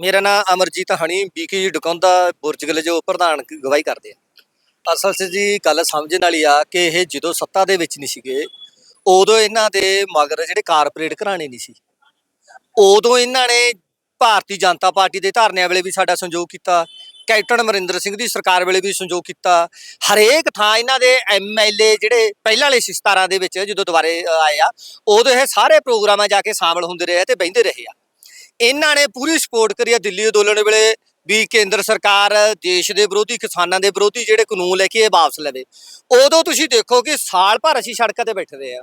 ਮੇਰਾ ਨਾਮ ਅਮਰਜੀਤ ਹਣੀ, ਬੀਕੀ ਡਕੌਂਦਾ ਬੁਰਜਗਲ ਜੋ ਪ੍ਰਧਾਨ ਕ- ਗਵਾਹੀ ਕਰਦੇ ਆ। ਅਸਲ 'ਚ ਜੀ ਗੱਲ ਸਮਝਣ ਵਾਲੀ ਆ ਕਿ ਇਹ ਜਦੋਂ ਸੱਤਾ ਦੇ ਵਿੱਚ ਨਹੀਂ ਸੀਗੇ, ਉਦੋਂ ਇਹਨਾਂ ਦੇ ਮਗਰ ਜਿਹੜੇ ਕਾਰਪੋਰੇਟ ਘਰਾਣੇ ਨਹੀਂ ਸੀ। ਉਦੋਂ ਇਹਨਾਂ ਨੇ ਭਾਰਤੀ ਜਨਤਾ ਪਾਰਟੀ ਦੇ ਧਰਨਿਆਂ ਵੇਲੇ ਵੀ ਸਾਡਾ ਸੰਯੋਗ ਕੀਤਾ, ਕੈਪਟਨ ਅਮਰਿੰਦਰ ਸਿੰਘ ਦੀ ਸਰਕਾਰ ਵੇਲੇ ਵੀ ਸੰਯੋਗ ਕੀਤਾ। ਹਰੇਕ ਥਾਂ ਇਹਨਾਂ ਦੇ ਐਮਐਲਏ ਜਿਹੜੇ ਪਹਿਲਾਂ ਵਾਲੇ ਸੀ 17 ਦੇ ਵਿੱਚ ਜਦੋਂ ਦੁਬਾਰੇ ਆਏ ਆ, ਉਦੋਂ ਇਹ ਸਾਰੇ ਪ੍ਰੋਗਰਾਮਾਂ ਜਾ ਕੇ ਸ਼ਾਮਲ ਹੁੰਦੇ ਰਹੇ ਤੇ ਬਹਿੰਦੇ ਰਹੇ ਆ। ਇਹਨਾਂ ਨੇ ਪੂਰੀ ਸਪੋਰਟ ਕਰੀ ਆ ਦਿੱਲੀ ਅੰਦੋਲਨ ਵੇਲੇ ਵੀ ਕੇਂਦਰ ਸਰਕਾਰ ਦੇਸ਼ ਦੇ ਵਿਰੋਧੀ, ਕਿਸਾਨਾਂ ਦੇ ਵਿਰੋਧੀ ਜਿਹੜੇ ਕਾਨੂੰਨ ਲੈ ਕੇ ਇਹ ਵਾਪਸ ਲਵੇ। ਉਦੋਂ ਤੁਸੀਂ ਦੇਖੋ ਕਿ ਸਾਲ ਭਰ ਅਸੀਂ ਸੜਕਾਂ ਤੇ ਬੈਠਦੇ ਆ।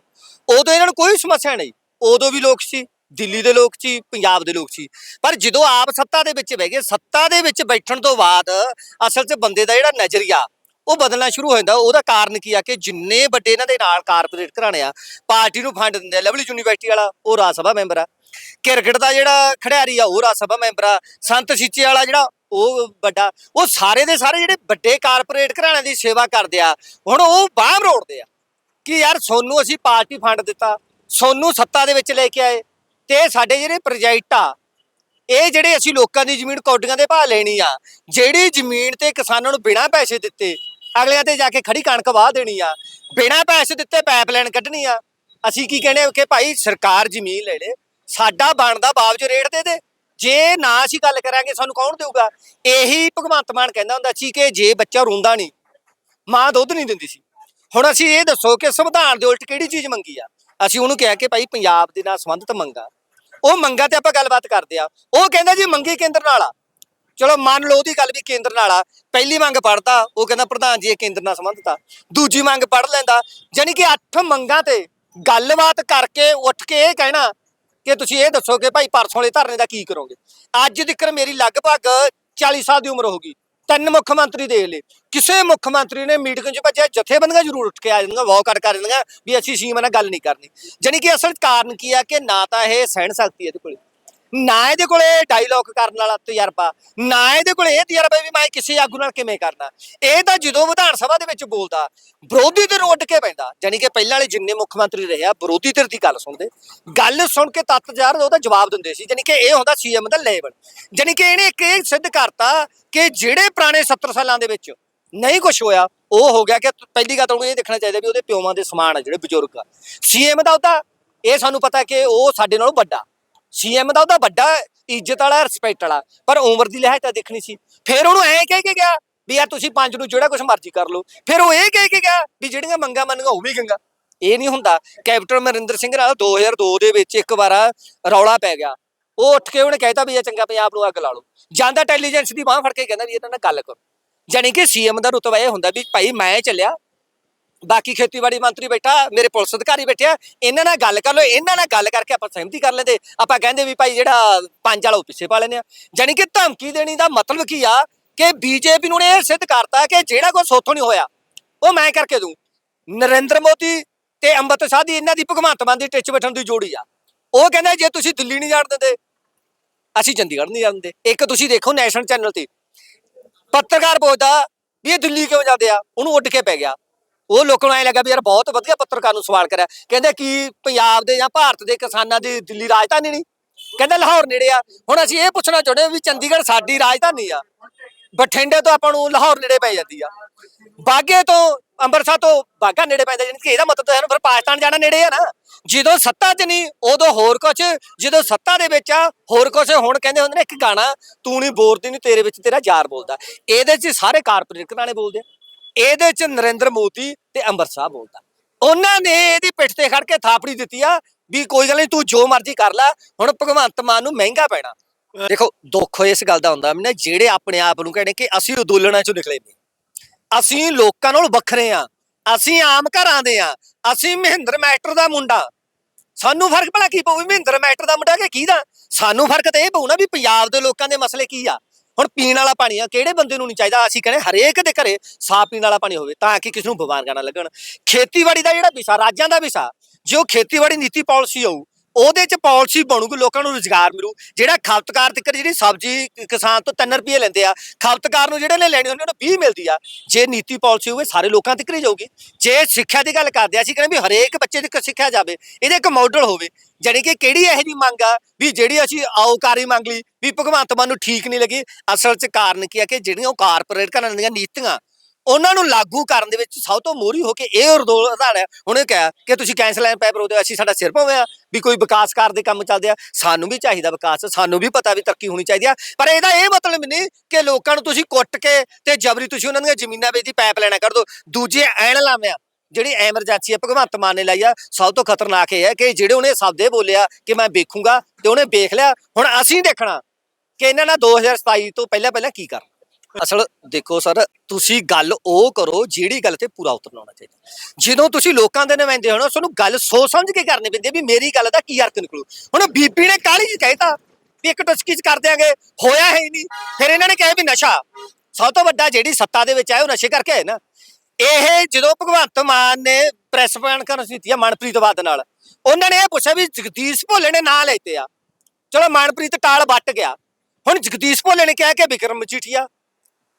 ਉਦੋਂ ਇਹਨਾਂ ਨੂੰ ਕੋਈ ਸਮੱਸਿਆ ਨਹੀਂ। ਉਦੋਂ ਵੀ ਲੋਕ ਸੀ, ਦਿੱਲੀ ਦੇ ਲੋਕ ਸੀ, ਪੰਜਾਬ ਦੇ ਲੋਕ ਸੀ। ਪਰ ਜਦੋਂ ਆਪ ਸੱਤਾ ਦੇ ਵਿੱਚ ਬਹਿ ਗਏ, ਸੱਤਾ ਦੇ ਵਿੱਚ ਬੈਠਣ ਤੋਂ ਬਾਅਦ ਅਸਲ 'ਚ ਬੰਦੇ ਦਾ ਜਿਹੜਾ ਨਜ਼ਰੀਆ ਉਹ ਬਦਲਣਾ ਸ਼ੁਰੂ ਹੋ ਜਾਂਦਾ। ਉਹਦਾ ਕਾਰਨ ਕੀ ਆ ਕਿ ਜਿੰਨੇ ਵੱਡੇ ਇਹਨਾਂ ਦੇ ਨਾਲ ਕਾਰਪੋਰੇਟ ਘਰਾਣੇ ਆ, ਪਾਰਟੀ ਨੂੰ ਫੰਡ ਦਿੰਦੇ ਆ। ਲਵਲੀ ਯੂਨੀਵਰਸਿਟੀ ਵਾਲਾ, ਉਹ ਰਾਜ ਸਭਾ ਮੈਂਬਰ ਆ। ਕ੍ਰਿਕਟ ਦਾ ਜਿਹੜਾ ਖਿਡਾਰੀ ਆ, ਉਹ ਰਾਜ ਸਭਾ ਮੈਂਬਰ ਆ। ਸੰਤ ਸਿੱਚੇ ਵਾਲਾ ਜਿਹੜਾ, ਉਹ ਵੱਡਾ। ਉਹ ਸਾਰੇ ਦੇ ਸਾਰੇ ਜਿਹੜੇ ਵੱਡੇ ਕਾਰਪੋਰੇਟ ਘਰਾਣਿਆਂ ਦੀ ਸੇਵਾ ਕਰਦੇ ਆ, ਹੁਣ ਉਹ ਬਾਹਰ ਰੋੜਦੇ ਆ ਕਿ ਯਾਰ ਸੋਨੂੰ ਅਸੀਂ ਪਾਰਟੀ ਫੰਡ ਦਿੱਤਾ, ਸੋਨੂੰ ਸੱਤਾ ਦੇ ਵਿੱਚ ਲੈ ਕੇ ਆਏ ਤੇ ਸਾਡੇ ਜਿਹੜੇ ਪ੍ਰੋਜੈਕਟ ਆ, ਇਹ ਜਿਹੜੇ ਅਸੀਂ ਲੋਕਾਂ ਦੀ ਜ਼ਮੀਨ ਕੌਡੀਆਂ ਦੇ ਭਾਅ ਲੈਣੀ ਆ, ਜਿਹੜੀ ਜ਼ਮੀਨ ਤੇ ਕਿਸਾਨਾਂ ਨੂੰ ਬਿਨਾਂ ਪੈਸੇ ਦਿੱਤੇ ਅਗਲਿਆਂ ਤੇ ਜਾ ਕੇ ਖੜੀ ਕਣਕ ਵਾਹ ਦੇਣੀ ਆ, ਬਿਨਾਂ ਪੈਸੇ ਦਿੱਤੇ ਪਾਈਪਲਾਈਨ ਕੱਢਣੀ ਆ। ਅਸੀਂ ਕੀ ਕਹਿੰਦੇ ਕਿ ਭਾਈ ਸਰਕਾਰ ਜ਼ਮੀਨ ਲੈ ਲੇ, ਸਾਡਾ ਬਣਦਾ ਬਾਵਜੂ ਰੇਟ ਦੇ ਦੇ। ਜੇ ਨਾ ਅਸੀਂ ਗੱਲ ਕਰਾਂਗੇ, ਸਾਨੂੰ ਕੌਣ ਦੇਊਗਾ? ਇਹੀ ਭਗਵੰਤ ਮਾਨ ਕਹਿੰਦਾ ਹੁੰਦਾ ਸੀ ਕਿ ਜੇ ਬੱਚਾ ਰੋਂਦਾ ਨਹੀਂ, ਮਾਂ ਦੁੱਧ ਨਹੀਂ ਦਿੰਦੀ ਸੀ। ਹੁਣ ਅਸੀਂ ਇਹ ਦੱਸੋ ਕਿ ਸੰਵਿਧਾਨ ਦੇ ਉਲਟ ਕਿਹੜੀ ਚੀਜ਼ ਮੰਗੀ ਆ? ਅਸੀਂ ਉਹਨੂੰ ਕਿਹਾ ਕਿ ਭਾਈ ਪੰਜਾਬ ਦੇ ਨਾਲ ਸੰਬੰਧਿਤ ਮੰਗਾ। ਉਹ ਮੰਗਾ ਤੇ ਆਪਾਂ ਗੱਲਬਾਤ ਕਰਦੇ ਆ। ਉਹ ਕਹਿੰਦਾ ਜੀ ਮੰਗੀ ਕੇਂਦਰ ਨਾਲ ਆ। ਚਲੋ ਮੰਨ ਲਓ ਉਹਦੀ ਗੱਲ ਵੀ ਕੇਂਦਰ ਨਾਲ ਆ। ਪਹਿਲੀ ਮੰਗ ਪੜਦਾ ਉਹ ਕਹਿੰਦਾ ਪ੍ਰਧਾਨ ਜੀ ਇਹ ਕੇਂਦਰ ਨਾਲ ਸੰਬੰਧਿਤ ਆ। ਦੂਜੀ ਮੰਗ ਪੜ ਲੈਂਦਾ ਜਾਨੀ ਕਿ ਅੱਠ ਮੰਗਾਂ ਤੇ ਗੱਲਬਾਤ ਕਰਕੇ ਉੱਠ ਕੇ ਇਹ ਕਹਿਣਾ ਕਿ ਤੁਸੀਂ ਇਹ ਦੱਸੋ ਕਿ ਭਾਈ ਪਰਸੋਂ ਵਾਲੇ ਧਰਨੇ ਦਾ ਕੀ ਕਰੋਗੇ। ਅੱਜ ਤੱਕ ਮੇਰੀ ਲਗਭਗ 40 ਸਾਲ ਦੀ ਉਮਰ ਹੋ ਗਈ। ਤਿੰਨ ਮੁੱਖ ਮੰਤਰੀ ਦੇਖ ਲਏ। ਕਿਸੇ ਮੁੱਖ ਮੰਤਰੀ ਨੇ ਮੀਟਿੰਗ 'ਚ ਭੱਜਿਆ, ਜਥੇਬੰਦੀਆਂ ਜ਼ਰੂਰ ਉੱਠ ਕੇ ਆ ਜਾਂਦੀਆਂ ਵਾਕ ਕਰ ਜਾਂਦੀਆਂ ਵੀ ਅਸੀਂ ਸੀਮਾ ਨਾਲ ਗੱਲ ਨਹੀਂ ਕਰਨੀ। ਜਾਨੀ ਕਿ ਅਸਲ ਕਾਰਨ ਕੀ ਆ ਕਿ ਨਾ ਤਾਂ ਇਹ ਸਹਿਣ ਸਕਤੀ ਇਹਦੇ ਕੋਲ। ਨਾ ਇਹਦੇ ਕੋਲੇ ਡਾਇਲੌਗ ਕਰਨ ਵਾਲਾ ਤਜਰਬਾ, ਨਾ ਇਹਦੇ ਕੋਲੇ ਇਹ ਤਜਰਬਾ ਵੀ ਮੈਂ ਕਿਸੇ ਆਗੂ ਨਾਲ ਕਿਵੇਂ ਕਰਨਾ। ਇਹ ਤਾਂ ਜਦੋਂ ਵਿਧਾਨ ਸਭਾ ਦੇ ਵਿੱਚ ਬੋਲਦਾ, ਵਿਰੋਧੀ ਧਿਰ ਉੱਡ ਕੇ ਪੈਂਦਾ ਜਾਨੀ ਕਿ ਪਹਿਲਾਂ ਵਾਲੇ ਜਿੰਨੇ ਮੁੱਖ ਮੰਤਰੀ ਰਹੇ ਆ, ਵਿਰੋਧੀ ਧਿਰ ਦੀ ਗੱਲ ਸੁਣਦੇ, ਗੱਲ ਸੁਣ ਕੇ ਤੱਤ ਯਾਰ ਉਹਦਾ ਜਵਾਬ ਦਿੰਦੇ ਸੀ ਜਾਨੀ ਕਿ ਇਹ ਹੁੰਦਾ ਸੀਐਮ ਦਾ ਲੈਵਲ ਜਾਨੀ ਕਿ ਇਹਨੇ ਇੱਕ ਇਹ ਸਿੱਧ ਕਰਤਾ ਕਿ ਜਿਹੜੇ ਪੁਰਾਣੇ 70 ਸਾਲਾਂ ਦੇ ਵਿੱਚ ਨਹੀਂ ਕੁਝ ਹੋਇਆ, ਉਹ ਹੋ ਗਿਆ ਕਿ ਪਹਿਲੀ ਗੱਲ ਤਾਂ ਇਹ ਦੇਖਣਾ ਚਾਹੀਦਾ ਵੀ ਉਹਦੇ ਪਿਓਾਂ ਦੇ ਸਮਾਨ ਆ ਜਿਹੜੇ ਬਜ਼ੁਰਗ ਆ। ਸੀਐਮ ਦਾ ਉਹਦਾ, ਇਹ ਸਾਨੂੰ ਪਤਾ ਕਿ ਉਹ ਸਾਡੇ ਨਾਲੋਂ ਵੱਡਾ। ਸੀਐਮ ਦਾ ਉਹਦਾ ਵੱਡਾ ਇੱਜ਼ਤ ਵਾਲਾ ਰਿਸਪੈਕਟ ਵਾਲਾ। ਪਰ ਉਮਰ ਦੀ ਲਿਹਾਜ਼ ਤਾਂ ਦੇਖਣੀ ਸੀ। ਫਿਰ ਉਹਨੂੰ ਐਂ ਕਹਿ ਕੇ ਗਿਆ ਵੀ ਯਾਰ ਤੁਸੀਂ ਪੰਜ ਨੂੰ ਜਿਹੜਾ ਕੁਝ ਮਰਜ਼ੀ ਕਰ ਲਓ। ਫਿਰ ਉਹ ਇਹ ਕਹਿ ਕੇ ਗਿਆ ਵੀ ਜਿਹੜੀਆਂ ਮੰਗਾਂ ਮੰਨੀਆਂ ਉਹ ਵੀ ਗੰਗਾ। ਇਹ ਨਹੀਂ ਹੁੰਦਾ। ਕੈਪਟਨ ਅਮਰਿੰਦਰ ਸਿੰਘ ਨਾਲ 2002 ਦੇ ਵਿੱਚ ਇੱਕ ਵਾਰ ਰੌਲਾ ਪੈ ਗਿਆ। ਉਹ ਉੱਠ ਕੇ ਉਹਨੇ ਕਹਿਤਾ ਵੀ ਇਹ ਚੰਗਾ ਪੰਜਾਬ ਨੂੰ ਅੱਗ ਲਾ ਲਓ। ਜਾਂਦਾ ਇੰਟੈਲੀਜੈਂਸ ਦੀ ਬਾਹ ਫੜ ਕੇ ਕਹਿੰਦਾ ਵੀ ਇਹਨਾਂ ਨਾਲ ਗੱਲ ਕਰੋ। ਜਾਣੀ ਕਿ ਸੀਐਮ ਦਾ ਰੁਤਬਾ ਇਹ ਹੁੰਦਾ ਵੀ ਭਾਈ ਮੈਂ ਚੱਲਿਆ ਬਾਕੀ ਖੇਤੀਬਾੜੀ ਮੰਤਰੀ ਬੈਠਾ, ਮੇਰੇ ਪੁਲਿਸ ਅਧਿਕਾਰੀ ਬੈਠਿਆ ਇਹਨਾਂ ਨਾਲ ਗੱਲ ਕਰ ਲਓ, ਇਹਨਾਂ ਨਾਲ ਗੱਲ ਕਰਕੇ ਆਪਾਂ ਸਹਿਮਤੀ ਕਰ ਲੈਂਦੇ। ਆਪਾਂ ਕਹਿੰਦੇ ਵੀ ਭਾਈ ਜਿਹੜਾ ਪੰਜ ਵਾਲਾ ਉਹ ਪਿੱਛੇ ਪਾ ਲੈਂਦੇ ਆ। ਜਾਣੀ ਕਿ ਧਮਕੀ ਦੇਣੀ ਦਾ ਮਤਲਬ ਕੀ ਆ ਕਿ ਬੀਜੇਪੀ ਨੂੰ ਇਹ ਸਿੱਧ ਕਰਤਾ ਕਿ ਜਿਹੜਾ ਕੋਈ ਸੋਥੋਂ ਨਹੀਂ ਹੋਇਆ, ਉਹ ਮੈਂ ਕਰਕੇ ਦੂੰ ਨਰਿੰਦਰ ਮੋਦੀ ਤੇ ਅੰਮ੍ਰਿਤ ਸ਼ਾਹ ਦੀ ਇਹਨਾਂ ਦੀ ਭਗਵੰਤ ਮਾਨ ਦੀ ਟਿੱਚ ਬੈਠਣ ਦੀ ਜੋੜੀ ਆ। ਉਹ ਕਹਿੰਦਾ ਜੇ ਤੁਸੀਂ ਦਿੱਲੀ ਨਹੀਂ ਜਾਣ ਦਿੰਦੇ, ਅਸੀਂ ਚੰਡੀਗੜ੍ਹ ਨਹੀਂ ਜਾਂਦੇ ਇੱਕ ਤੁਸੀਂ ਦੇਖੋ ਨੈਸ਼ਨਲ ਚੈਨਲ ਤੇ, ਪੱਤਰਕਾਰ ਪੁੱਛਦਾ ਵੀ ਇਹ ਦਿੱਲੀ ਕਿਉਂ ਜਾਂਦੇ ਆ? ਉਹਨੂੰ ਉੱਡ ਕੇ ਪੈ ਗਿਆ। ਉਹ ਲੋਕਾਂ ਨੂੰ ਐ ਲੱਗਾ ਵੀ ਯਾਰ ਬਹੁਤ ਵਧੀਆ ਪੱਤਰਕਾਰ ਨੂੰ ਸਵਾਲ ਕਰਿਆ। ਕਹਿੰਦੇ ਕੀ ਪੰਜਾਬ ਦੇ ਜਾਂ ਭਾਰਤ ਦੇ ਕਿਸਾਨਾਂ ਦੀ ਦਿੱਲੀ ਰਾਜਧਾਨੀ ਨਹੀਂ? ਕਹਿੰਦੇ ਲਾਹੌਰ ਨੇੜੇ ਆ। ਹੁਣ ਅਸੀਂ ਇਹ ਪੁੱਛਣਾ ਚਾਹੁੰਦੇ ਹਾਂ ਵੀ ਚੰਡੀਗੜ੍ਹ ਸਾਡੀ ਰਾਜਧਾਨੀ ਆ। ਬਠਿੰਡੇ ਤੋਂ ਆਪਾਂ ਨੂੰ ਲਾਹੌਰ ਨੇੜੇ ਪੈ ਜਾਂਦੀ ਆ। ਬਾਗੇ ਤੋਂ ਅੰਮ੍ਰਿਤਸਰ ਤੋਂ ਬਾਗਾ ਨੇੜੇ ਪੈਂਦਾ ਜਾਨੀ ਕਿ ਇਹਦਾ ਮਤਲਬ ਤਾਂ ਹੈ ਨਾ, ਫਿਰ ਪਾਕਿਸਤਾਨ ਜਾਣਾ ਨੇੜੇ ਆ ਨਾ। ਜਦੋਂ ਸੱਤਾ 'ਚ ਨਹੀਂ, ਉਦੋਂ ਹੋਰ ਕੁਝ ਜਦੋਂ ਸੱਤਾ ਦੇ ਵਿੱਚ ਆ, ਹੋਰ ਕੁਝ ਹੁਣ ਕਹਿੰਦੇ ਹੁੰਦੇ ਨੇ ਇੱਕ ਗਾਣਾ, ਤੂੰ ਨਹੀਂ ਬੋਲਦੀ ਨਹੀਂ ਤੇਰੇ ਵਿੱਚ ਤੇਰਾ ਯਾਰ ਬੋਲਦਾ। ਇਹਦੇ 'ਚ ਸਾਰੇ ਕਾਰਪੋਰੇਟ ਘਰਾਣੇ ਬੋਲਦੇ ਆ। ਇਹਦੇ 'ਚ ਨਰਿੰਦਰ ਮੋਦੀ ਤੇ ਅੰਮ੍ਰਿਤ ਸਾਹਿਬ ਬੋਲਦਾ। ਉਹਨਾਂ ਨੇ ਇਹਦੀ ਪਿੱਠ ਤੇ ਖੜ ਕੇ ਥਾਪੜੀ ਦਿੱਤੀ ਆ ਵੀ ਕੋਈ ਗੱਲ ਨਹੀਂ, ਤੂੰ ਜੋ ਮਰਜ਼ੀ ਕਰ ਲੈ, ਹੁਣ ਭਗਵੰਤ ਮਾਨ ਨੂੰ ਮਹਿੰਗਾ ਪੈਣਾ। ਦੇਖੋ, ਦੁੱਖ ਇਸ ਗੱਲ ਦਾ ਹੁੰਦਾ ਮੈਨੇ ਜਿਹੜੇ ਆਪਣੇ ਆਪ ਨੂੰ ਕਹਿੰਦੇ ਕਿ ਅਸੀਂ ਉਦੋਲਣਾ ਚੋਂ ਨਿਕਲੇ ਨੇ ਅਸੀਂ ਲੋਕਾਂ ਨਾਲ ਵੱਖਰੇ ਆ, ਅਸੀਂ ਆਮ ਘਰਾਂ ਦੇ ਆ, ਅਸੀਂ ਮਹਿੰਦਰ ਮੈਟਰ ਦਾ ਮੁੰਡਾ। ਸਾਨੂੰ ਫ਼ਰਕ ਭਲਾ ਕੀ ਪਊ ਮਹਿੰਦਰ ਮੈਟਰ ਦਾ ਮੁੰਡਾ ਕਿ ਕਿਹਦਾ? ਸਾਨੂੰ ਫ਼ਰਕ ਤਾਂ ਇਹ ਪਊ ਨਾ ਵੀ ਪੰਜਾਬ ਦੇ ਲੋਕਾਂ ਦੇ ਮਸਲੇ ਕੀ ਆ। ਹੁਣ ਪੀਣ ਵਾਲਾ ਪਾਣੀ ਆ, ਕਿਹੜੇ ਬੰਦੇ ਨੂੰ ਨਹੀਂ ਚਾਹੀਦਾ? ਅਸੀਂ ਕਹਿੰਦੇ ਹਰੇਕ ਦੇ ਘਰੇ ਸਾਫ਼ ਪੀਣ ਵਾਲਾ ਪਾਣੀ ਹੋਵੇ, ਤਾਂ ਕਿ ਕਿਸੇ ਨੂੰ ਬਿਮਾਰੀਆਂ ਨਾ ਲੱਗਣ। ਖੇਤੀਬਾੜੀ ਦਾ ਜਿਹੜਾ ਵਿਸ਼ਾ, ਰਾਜਾਂ ਦਾ ਵਿਸ਼ਾ, ਜੋ ਖੇਤੀਬਾੜੀ ਨੀਤੀ ਪਾਲਿਸੀ ਆਊ ਉਹਦੇ ਚ ਪਾਲਿਸੀ ਬਣੂਗੀ, ਲੋਕਾਂ ਨੂੰ ਰੁਜ਼ਗਾਰ ਮਿਲੂ। ਜਿਹੜਾ ਖਪਤਕਾਰ ਤੱਕ ਜਿਹੜੀ ਸਬਜ਼ੀ ਕਿਸਾਨ ਤੋਂ 3 ਰੁਪਏ ਲੈਂਦੇ ਆ, ਖਪਤਕਾਰ ਨੂੰ ਜਿਹੜੇ ਨੇ ਲੈਣੀ ਹੁੰਦੀ ਉਹਨੂੰ 20 ਮਿਲਦੀ ਆ। ਜੇ ਨੀਤੀ ਪਾਲਿਸੀ ਹੋਵੇ, ਸਾਰੇ ਲੋਕਾਂ ਤੱਕ ਹੀ ਜਾਊਗੀ। ਜੇ ਸਿੱਖਿਆ ਦੀ ਗੱਲ ਕਰਦੇ ਆ, ਅਸੀਂ ਕਹਿੰਦੇ ਵੀ ਹਰੇਕ ਬੱਚੇ ਤੱਕ ਸਿੱਖਿਆ ਜਾਵੇ, ਇਹਦੇ ਇੱਕ ਮਾਡਲ ਹੋਵੇ, ਜਾਣੀ ਕਿ ਕਿਹੜੀ ਇਹੋ ਜੀ ਮੰਗ ਆ, ਵੀ ਜਿਹੜੀ ਅਸੀਂ ਆਉਕਾਰੀ ਮੰਗ ਲਈ, ਵੀ ਭਗਵੰਤ ਮਾਨ ਨੂੰ ਠੀਕ ਨਹੀਂ ਲੱਗੀ, ਅਸਲ 'ਚ ਕਾਰਨ ਕੀ ਆ ਕਿ ਜਿਹੜੀਆਂ ਉਹ ਕਾਰਪੋਰੇਟ ਘਰਾਂ ਦੀਆਂ ਨੀਤੀਆਂ, ਉਹਨਾਂ ਨੂੰ ਲਾਗੂ ਕਰਨ ਦੇ ਵਿੱਚ ਸਭ ਤੋਂ ਮੋਹਰੀ ਹੋ ਕੇ ਇਹ ਉਰਦੋਲ ਆਧਾਰ ਹੈ। ਉਹਨੇ ਕਿਹਾ ਕਿ ਤੁਸੀਂ ਕੈਂਸਲ ਐਂ ਪੈਪਰ ਉਹਦੇ ਅਸੀਂ ਸਾਡਾ ਸਿਰ ਭੋਵੇਂ ਆ ਵੀ ਕੋਈ ਵਿਕਾਸਕਾਰ ਦੇ ਕੰਮ ਚੱਲਦੇ ਆ, ਸਾਨੂੰ ਵੀ ਚਾਹੀਦਾ ਵਿਕਾਸ, ਸਾਨੂੰ ਵੀ ਪਤਾ ਵੀ ਤਰੱਕੀ ਹੋਣੀ ਚਾਹੀਦੀ ਆ। ਪਰ ਇਹਦਾ ਇਹ ਮਤਲਬ ਨਹੀਂ ਕਿ ਲੋਕਾਂ ਨੂੰ ਤੁਸੀਂ ਕੁੱਟ ਕੇ ਤੇ ਜਬਰੀ ਤੁਸੀਂ ਉਹਨਾਂ ਦੀਆਂ ਜ਼ਮੀਨਾਂ ਵੇਚਦੀ ਪਾਈਪ ਲੈਣਾ ਕਰ ਦੋ। ਦੂਜੇ ਐਣ ਲਾਵਿਆ, ਜਿਹੜੀ ਐਮਰਜੈਂਸੀ ਹੈ ਭਗਵੰਤ ਮਾਨ ਨੇ ਲਾਈ ਆ, ਸਭ ਤੋਂ ਖਤਰਨਾਕ ਇਹ ਹੈ ਕਿ ਜਿਹੜੇ ਉਹਨੇ ਸ਼ਬਦੇ ਬੋਲਿਆ ਕਿ ਮੈਂ ਵੇਖੂੰਗਾ ਤੇ ਉਹਨੇ ਵੇਖ ਲਿਆ। ਹੁਣ ਅਸੀਂ ਦੇਖਣਾ ਕਿ ਇਹਨਾਂ ਨਾਲ 2027 ਤੋਂ ਪਹਿਲਾਂ ਪਹਿਲਾਂ ਕੀ ਕਰ ਅਸਲ ਦੇਖੋ ਸਰ, ਤੁਸੀਂ ਗੱਲ ਉਹ ਕਰੋ ਜਿਹੜੀ ਗੱਲ ਤੇ ਪੂਰਾ ਉਤਰਨਾ ਹੋਣਾ ਚਾਹੀਦਾ। ਜਦੋਂ ਤੁਸੀਂ ਲੋਕਾਂ ਦੇ ਨੁਮਾਇੰਦੇ ਹੋਣਾ ਤੁਹਾਨੂੰ ਗੱਲ ਸੋਚ ਸਮਝ ਕੇ ਕਰਨੀ ਪੈਂਦੀ ਵੀ ਮੇਰੀ ਗੱਲ ਦਾ ਕੀ ਅਰਥ ਨਿਕਲੂ। ਹੁਣ ਬੀਬੀ ਨੇ ਕਾਲੀ ਜੀ ਕਹਿਤਾ ਵੀ ਇੱਕ ਟੁਚਕੀ ਚ ਕਰ ਦਿਆਂਗੇ, ਹੋਇਆ ਹੈ ਹੀ ਨਹੀਂ। ਫਿਰ ਇਹਨਾਂ ਨੇ ਕਿਹਾ ਵੀ ਨਸ਼ਾ, ਸਭ ਤੋਂ ਵੱਡਾ ਜਿਹੜੀ ਸੱਤਾ ਦੇ ਵਿੱਚ ਆਇਆ ਉਹ ਨਸ਼ੇ ਕਰਕੇ ਆਏ ਨਾ। ਇਹ ਜਦੋਂ ਭਗਵੰਤ ਮਾਨ ਨੇ ਪ੍ਰੈਸ ਕਾਨਫਰੰਸ ਕਰਨ ਸੀ ਆ ਮਨਪ੍ਰੀਤ ਬਾਦ ਨਾਲ, ਉਹਨਾਂ ਨੇ ਇਹ ਪੁੱਛਿਆ ਵੀ ਜਗਦੀਸ਼ ਭੋਲੇ ਨੇ ਨਾਂ ਲੈਤੇ ਆ। ਚਲੋ ਮਨਪ੍ਰੀਤ ਟਾਲ ਵੱਟ ਗਿਆ। ਹੁਣ ਜਗਦੀਸ਼ ਭੋਲੇ ਨੇ ਕਿਹਾ ਕਿ ਵਿਕਰਮ ਮਜੀਠੀਆ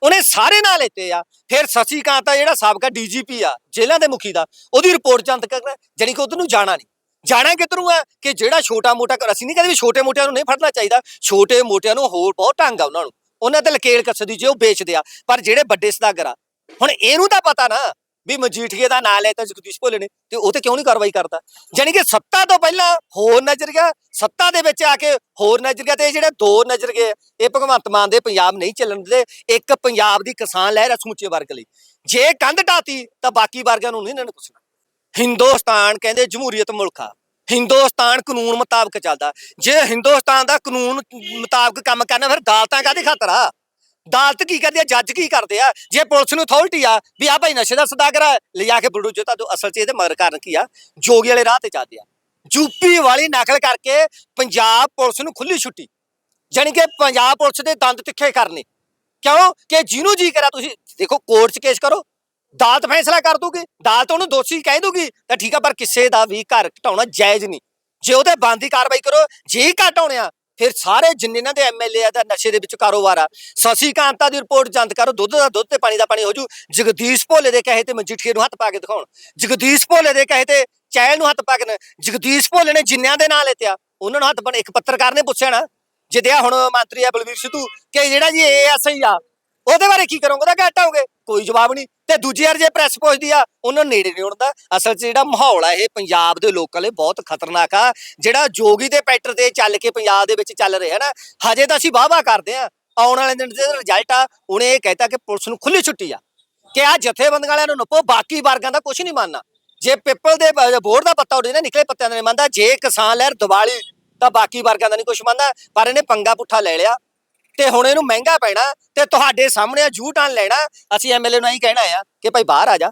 ਉਹਨੇ ਸਾਰੇ ਨਾਂ ਲੈਤੇ ਆ। ਫਿਰ ਸਸੀ ਕਾਂਤ ਆ ਜਿਹੜਾ ਸਾਬਕਾ ਡੀਜੀਪੀ ਆ, ਜੇਲ੍ਹਾਂ ਦੇ ਮੁਖੀ ਦਾ, ਉਹਦੀ ਰਿਪੋਰਟ ਚੰਦ ਕਰ ਜਾਣੀ ਕਿ ਉਧਰ ਨੂੰ ਜਾਣਾ ਨਹੀਂ। ਜਾਣਾ ਕਿੱਧਰੋਂ ਆ? ਕਿ ਜਿਹੜਾ ਛੋਟਾ ਮੋਟਾ ਅਸੀਂ ਨਹੀਂ ਕਹਿੰਦੇ ਵੀ ਛੋਟੇ ਮੋਟਿਆਂ ਨੂੰ ਨਹੀਂ ਫੜਨਾ ਚਾਹੀਦਾ ਛੋਟੇ ਮੋਟਿਆਂ ਨੂੰ ਹੋਰ ਬਹੁਤ ਢੰਗ ਆ ਉਹਨਾਂ ਨੂੰ। ਉਹਨਾਂ ਤੇ ਲਕੇਲ ਕੱਸਦੀ ਜੇ ਉਹ ਵੇਚਦੇ ਆ। ਪਰ ਜਿਹੜੇ ਵੱਡੇ ਸਦਾਗਰ ਆ, ਹੁਣ ਇਹਨੂੰ ਤਾਂ ਪਤਾ ਨਾ ਵੀ ਮਜੀਠੀਏ ਦਾ ਨਾਂ ਲੈ ਤਾਂ ਜਗਦੀਸ਼ ਭੋਲੇ ਨੇ ਤੇ ਉਹ ਤੇ ਕਿਉਂ ਨਹੀਂ ਕਾਰਵਾਈ ਕਰਦਾ? ਜਾਣੀ ਕਿ ਸੱਤਾ ਤੋਂ ਪਹਿਲਾਂ ਹੋਰ ਨਜ਼ਰ ਗਿਆ, ਸੱਤਾ ਦੇ ਵਿੱਚ ਆ ਕੇ ਹੋਰ ਨਜ਼ਰ ਗਿਆ ਤੇ ਇਹ ਜਿਹੜੇ ਦੋ ਨਜ਼ਰ ਗਏ, ਇਹ ਭਗਵੰਤ ਮਾਨ ਦੇ ਪੰਜਾਬ ਨਹੀਂ ਚੱਲਣ ਦੇ ਇੱਕ ਪੰਜਾਬ ਦੀ ਕਿਸਾਨ ਲਹਿਰ ਆ ਸਮੁੱਚੇ ਵਰਗ ਲਈ। ਜੇ ਕੰਧ ਢਾਤੀ ਤਾਂ ਬਾਕੀ ਵਰਗਾਂ ਨੂੰ ਨਹੀਂ ਇਹਨਾਂ ਨੇ ਪੁੱਛਣਾ। ਹਿੰਦੁਸਤਾਨ ਕਹਿੰਦੇ ਜਮਹੂਰੀਅਤ ਮੁਲਕ ਆ। ਹਿੰਦੁਸਤਾਨ ਕਾਨੂੰਨ ਮੁਤਾਬਕ ਚੱਲਦਾ। ਜੇ ਹਿੰਦੁਸਤਾਨ ਦਾ ਕਾਨੂੰਨ ਮੁਤਾਬਕ ਕੰਮ ਕਰਨਾ, ਫਿਰ ਦਾਲਤਾਂ ਕਾਹਦੀ ਖਾਤਰ ਆ? ਅਦਾਲਤ ਕੀ ਕਰਦੀ ਆ, ਜੱਜ ਕੀ ਕਰਦੇ ਆ? ਜੇ ਪੁਲਿਸ ਨੂੰ ਅਥਾਰਟੀ ਆ ਵੀ ਆ ਭਾਈ ਨਸ਼ੇ ਦਾ ਸਦਾਗਰ ਆ ਲਿਆ ਕੇ ਬਲਡੋਜ਼ਰ ਤਾਂ ਅਸਲ 'ਚ ਇਹਦੇ ਮਗਰ ਕਾਰਨ ਕੀ ਆ? ਜੋਗੀ ਵਾਲੇ ਰਾਹ ਤੇ ਚੱਲਦੇ ਆ। ਯੂਪੀ ਵਾਲੀ ਨਕਲ ਕਰਕੇ ਪੰਜਾਬ ਪੁਲਿਸ ਨੂੰ ਖੁੱਲੀ ਛੁੱਟੀ। ਜਾਣੀ ਕਿ ਪੰਜਾਬ ਪੁਲਿਸ ਦੇ ਦੰਦ ਤਿੱਖੇ ਕਰਨੇ। ਕਿਉਂ? ਕਿ ਜਿਹਨੂੰ ਜੀ ਕਰਾ ਤੁਸੀਂ, ਦੇਖੋ ਕੋਰਟ 'ਚ ਕੇਸ ਕਰੋ। ਅਦਾਲਤ ਫੈਸਲਾ ਕਰ ਦੂਗੀ। ਅਦਾਲਤ ਉਹਨੂੰ ਦੋਸ਼ੀ ਕਹਿ ਦੂਗੀ, ਤਾਂ ਠੀਕ ਆ, ਪਰ ਕਿਸੇ ਦਾ ਵੀ ਘਰ ਘਟਾਉਣਾ ਜਾਇਜ਼ ਨਹੀਂ। ਜੇ ਉਹਦੇ ਬੰਦੀ ਕਾਰਵਾਈ ਕਰੋ, ਜੇ ਹੀ ਘਟਾਉਣਿਆ ਫਿਰ ਸਾਰੇ ਜਿੰਨੇ ਇਹਨਾਂ ਦੇ ਐਮਐਲਏ ਆ ਦਾ ਨਸ਼ੇ ਦੇ ਵਿੱਚ ਕਾਰੋਬਾਰ ਆ। ਸਸੀ ਕਾਂਤਾ ਦੀ ਰਿਪੋਰਟ ਜੰਦ ਕਰੋ, ਦੁੱਧ ਦਾ ਦੁੱਧ ਤੇ ਪਾਣੀ ਦਾ ਪਾਣੀ ਹੋ ਜੂ। ਜਗਦੀਸ਼ ਭੋਲੇ ਦੇ ਕਹੇ ਤੇ ਮਜੀਠੀਏ ਨੂੰ ਹੱਥ ਪਾ ਕੇ ਦਿਖਾਉਣ। ਜਗਦੀਸ਼ ਭੋਲੇ ਦੇ ਕਹੇ ਤੇ ਚੈਲ ਨੂੰ ਹੱਥ ਪਾ ਕੇ ਜਗਦੀਸ਼ ਭੋਲੇ ਨੇ ਜਿੰਨਿਆਂ ਦੇ ਨਾਂ ਲੈਤਿਆ ਉਹਨਾਂ ਨੂੰ ਹੱਥ ਬਣ, ਇੱਕ ਪੱਤਰਕਾਰ ਨੇ ਪੁੱਛਿਆ ਨਾ ਜਿੱਦਿਆ ਹੁਣ ਮੰਤਰੀ ਆ ਬਲਵੀਰ ਸਿੱਧੂ, ਕਿ ਜਿਹੜਾ ਜੀ ਏਐਸਆਈ ਆ ਉਹਦੇ ਬਾਰੇ ਕੀ ਕਰੋਗੇ? ਉਹਦਾ ਘਾਟਾ ਹੋਗੇ। ਕੋਈ ਜਵਾਬ ਨਹੀਂ। ਤੇ ਦੂਜੀ ਵਾਰ ਜੇ ਪ੍ਰੈਸ ਪੁੱਛਦੀ ਆ, ਉਹਨਾਂ ਨੂੰ ਨੇੜੇ ਨਹੀਂ ਆਉਣਦਾ ਅਸਲ 'ਚ ਜਿਹੜਾ ਮਾਹੌਲ ਆ, ਇਹ ਪੰਜਾਬ ਦੇ ਲੋਕਾਂ ਲਈ ਬਹੁਤ ਖਤਰਨਾਕ ਆ। ਜਿਹੜਾ ਜੋਗੀ ਦੇ ਪੈਟਰ ਤੇ ਚੱਲ ਕੇ ਪੰਜਾਬ ਦੇ ਵਿੱਚ ਚੱਲ ਰਿਹਾ ਨਾ, ਹਜੇ ਤਾਂ ਅਸੀਂ ਵਾਹ ਵਾਹ ਕਰਦੇ ਆ। ਆਉਣ ਵਾਲੇ ਦਿਨ ਦੇ ਰਿਜ਼ਲਟ ਆ। ਉਹਨੇ ਇਹ ਕਹਿਤਾ ਕਿ ਪੁਲਿਸ ਨੂੰ ਖੁੱਲੀ ਛੁੱਟੀ ਆ। ਕਿ ਆ ਜਥੇਬੰਦੀਆਂ ਵਾਲਿਆਂ ਨੂੰ ਨੱਪੋ, ਬਾਕੀ ਵਰਗਾਂ ਦਾ ਕੁਝ ਨਹੀਂ ਮੰਨਣਾ। ਜੇ ਪਿੱਪਲ ਦੇ ਬੋਰਡ ਦਾ ਪੱਤਾ ਉੱਡੇ ਨਾ, ਨਿਕਲੇ ਪੱਤਿਆਂ ਦਾ ਨਹੀਂ ਮੰਨਦਾ। ਜੇ ਕਿਸਾਨ ਲਹਿਰ ਦੀਵਾਲੀ, ਤਾਂ ਬਾਕੀ ਵਰਗਾਂ ਦਾ ਨਹੀਂ ਕੁਝ ਮੰਨਦਾ। ਪਰ ਇਹਨੇ ਪੰਗਾ ਪੁੱਠਾ ਲੈ ਲਿਆ। ਤੇ ਹੁਣ ਇਹਨੂੰ ਮਹਿੰਗਾ ਪੈਣਾ ਤੇ ਤੁਹਾਡੇ ਸਾਹਮਣੇ ਜੂ ਟਾਨ ਲੈਣਾ। ਅਸੀਂ ਐਮਐਲਏ ਨੂੰ ਇਹੀ ਕਹਿਣਾ ਆ ਕਿ ਭਾਈ ਬਾਹਰ ਆ ਜਾ।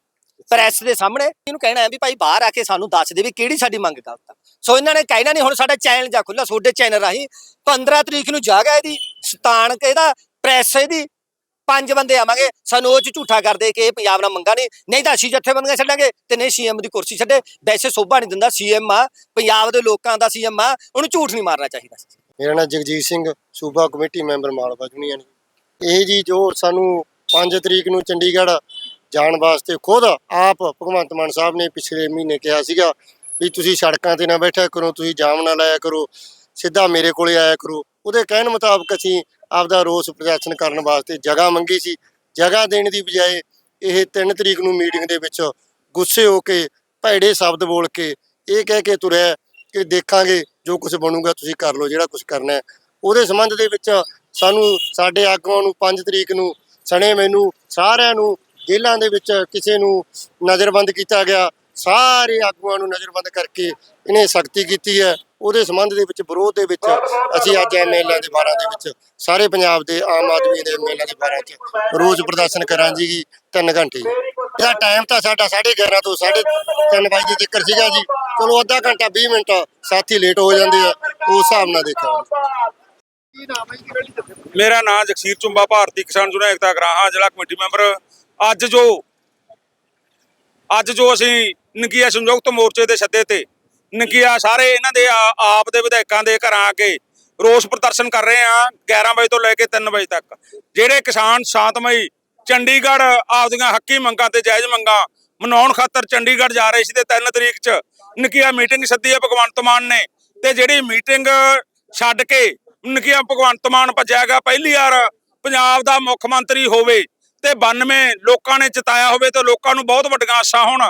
ਪ੍ਰੈਸ ਦੇ ਸਾਹਮਣੇ ਇਹਨੂੰ ਕਹਿਣਾ ਹੈ ਵੀ ਭਾਈ ਬਾਹਰ ਆ ਕੇ ਸਾਨੂੰ ਦੱਸ ਦੇ ਵੀ ਕਿਹੜੀ ਸਾਡੀ ਮੰਗ ਕਰਦਾ ਸੋ ਇਹਨਾਂ ਨੇ ਕਹਿਣਾ ਨਹੀਂ ਹੁਣ ਸਾਡਾ ਚੈਨਲ ਜਾ ਖੁੱਲਾ ਤੁਹਾਡੇ ਚੈਨਲ ਰਾਹੀਂ 15 ਤਰੀਕ ਨੂੰ ਜਾਗਾ ਇਹਦੀ, ਸਤਾਨ ਇਹਦਾ, ਪ੍ਰੈਸ ਇਹਦੀ, ਪੰਜ ਬੰਦੇ ਆਵਾਂਗੇ, ਸਾਨੂੰ ਉਹ ਚ ਝੂਠਾ ਕਰਦੇ ਕਿ ਇਹ ਪੰਜਾਬ ਨਾਲ ਮੰਗਾ ਨਹੀਂ ਨਹੀਂ ਤਾਂ ਅਸੀਂ ਜੱਥੇਬੰਦੀਆਂ ਛੱਡਾਂਗੇ ਤੇ ਨਹੀਂ ਸੀਐਮ ਦੀ ਕੁਰਸੀ ਛੱਡੇ। ਵੈਸੇ ਸੋਭਾ ਨਹੀਂ ਦਿੰਦਾ ਸੀਐਮ ਆ, ਪੰਜਾਬ ਦੇ ਲੋਕਾਂ ਦਾ ਸੀਐਮ ਆ, ਉਹਨੂੰ ਝੂਠ ਨਹੀਂ ਮਾਰਨਾ ਚਾਹੀਦਾ। ਮੇਰਾ ਨਾਮ ਜਗਜੀਤ ਸਿੰਘ, ਸੂਬਾ ਕਮੇਟੀ ਮੈਂਬਰ ਮਾਲਵਾ ਯੂਨੀਅਨ। ਇਹ ਜੀ ਜੋ ਸਾਨੂੰ 5 ਤਰੀਕ ਨੂੰ ਚੰਡੀਗੜ੍ਹ ਜਾਣ ਵਾਸਤੇ ਖੁਦ ਆਪ ਭਗਵੰਤ ਮਾਨ ਸਾਹਿਬ ਨੇ ਪਿਛਲੇ ਮਹੀਨੇ ਕਿਹਾ ਸੀਗਾ ਵੀ ਤੁਸੀਂ ਸੜਕਾਂ ਤੇ ਨਾ ਬੈਠਿਆ ਕਰੋ, ਤੁਸੀਂ ਜਾਮ ਨਾ ਲਾਇਆ ਕਰੋ, ਸਿੱਧਾ ਮੇਰੇ ਕੋਲੇ ਆਇਆ ਕਰੋ। ਉਹਦੇ ਕਹਿਣ ਮੁਤਾਬਕ ਅਸੀਂ ਆਪਦਾ ਰੋਸ ਪ੍ਰਦਰਸ਼ਨ ਕਰਨ ਵਾਸਤੇ ਜਗ੍ਹਾ ਮੰਗੀ ਸੀ। ਜਗ੍ਹਾ ਦੇਣ ਦੀ ਬਜਾਏ ਇਹ 3 ਤਰੀਕ ਨੂੰ ਮੀਟਿੰਗ ਦੇ ਵਿੱਚ ਗੁੱਸੇ ਹੋ ਕੇ, ਭੈੜੇ ਸ਼ਬਦ ਬੋਲ ਕੇ ਇਹ ਕਹਿ ਕੇ ਤੁਰਿਆ ਕਿ ਦੇਖਾਂਗੇ ਜੋ ਕੁਝ ਬਣੂਗਾ ਤੁਸੀਂ ਕਰ ਲਓ, ਜਿਹੜਾ ਕੁਝ ਕਰਨਾ ਹੈ। ਉਹਦੇ ਸੰਬੰਧ ਦੇ ਵਿੱਚ ਸਾਨੂੰ ਸਾਡੇ ਆਗੂਆਂ ਨੂੰ 5 ਤਰੀਕ ਨੂੰ ਸਣੇ ਮੈਨੂੰ ਸਾਰਿਆਂ ਨੂੰ ਜੇਲ੍ਹਾਂ ਦੇ ਵਿੱਚ ਕਿਸੇ ਨੂੰ ਨਜ਼ਰਬੰਦ ਕੀਤਾ ਗਿਆ। ਸਾਰੇ ਆਗੂਆਂ ਨੂੰ ਨਜ਼ਰਬੰਦ ਕਰਕੇ ਇਹਨੇ ਸਖਤੀ ਕੀਤੀ ਹੈ। ਉਹਦੇ ਸੰਬੰਧ ਦੇ ਵਿੱਚ ਵਿਰੋਧ ਦੇ ਵਿੱਚ ਅਸੀਂ ਅੱਜ ਐਮਐਲਏ ਦੇ ਬਾਰਾਂ ਦੇ ਵਿੱਚ ਸਾਰੇ ਪੰਜਾਬ ਦੇ ਆਮ ਆਦਮੀ ਦੇ ਐਮਐਲਏ ਦੇ ਬਾਰਾਂ 'ਚ ਰੋਜ਼ ਪ੍ਰਦਰਸ਼ਨ ਕਰਾਂਗੇ ਜੀ 3 ਘੰਟੇ। ਇਹਦਾ ਟਾਈਮ ਤਾਂ ਸਾਡਾ 11:30 ਤੋਂ 3:30 ਵਜੇ ਤੱਕ ਸੀਗਾ ਜੀ। ਚਲੋ ਅੱਧਾ ਘੰਟਾ 20 ਮਿੰਟ ਸਾਥੀ ਲੇਟ ਹੋ ਜਾਂਦੇ ਆ ਉਸ ਹਿਸਾਬ ਨਾਲ ਦੇਖਾਂਗੇ। ਮੇਰਾ ਨਾਮ ਜਗਸੀਰ ਚੁੰਬਾ ਭਾਰਤੀ ਕਿਸਾਨ ਯੂਨੀਅਨ ਏਕਤਾ ਗਰਾਹਾਂ ਜ਼ਿਲ੍ਹਾ ਕਮੇਟੀ ਮੈਂਬਰ। ਅੱਜ ਜੋ ਅੱਜ ਜੋ ਅਸੀਂ ਨਕੀਆ ਸੰਯੁਕਤ ਮੋਰਚੇ ਦੇ ਸੱਦੇ ਤੇ ਨਕੀਆ ਸਾਰੇ ਇਹਨਾਂ ਦੇ ਆਪ ਦੇ ਵਿਧਾਇਕਾਂ ਦੇ ਘਰਾਂ ਆ ਕੇ ਰੋਸ ਪ੍ਰਦਰਸ਼ਨ ਕਰ ਰਹੇ ਆ 11 ਵਜੇ ਤੋਂ ਲੈ ਕੇ 3 ਵਜੇ ਤੱਕ। ਜਿਹੜੇ ਕਿਸਾਨ ਸ਼ਾਂਤਮਈ ਚੰਡੀਗੜ੍ਹ ਆਪਦੀਆਂ ਹੱਕੀ ਮੰਗਾਂ ਤੇ ਜਾਇਜ਼ ਮੰਗਾਂ ਮਨਾਉਣ ਖਾਤਰ ਚੰਡੀਗੜ੍ਹ ਜਾ ਰਹੇ ਸੀ ਤੇ 3 ਤਰੀਕ ਚ ਨਕੀਆ ਮੀਟਿੰਗ ਸੱਦੀ ਹੈ ਭਗਵੰਤ ਮਾਨ ਨੇ ਤੇ ਜਿਹੜੀ ਮੀਟਿੰਗ ਛੱਡ ਕੇ ਨਕੀਆ ਭਗਵੰਤ ਮਾਨ ਭੱਜਿਆਗਾ ਪਹਿਲੀ ਵਾਰ ਪੰਜਾਬ ਦਾ ਮੁੱਖ ਮੰਤਰੀ ਹੋਵੇ ਤੇ 92 ਲੋਕਾਂ ਨੇ ਜਿਤਾਇਆ ਹੋਵੇ ਤੇ ਲੋਕਾਂ ਨੂੰ ਬਹੁਤ ਵੱਡੀਆਂ ਆਸਾਂ ਹੋਣ,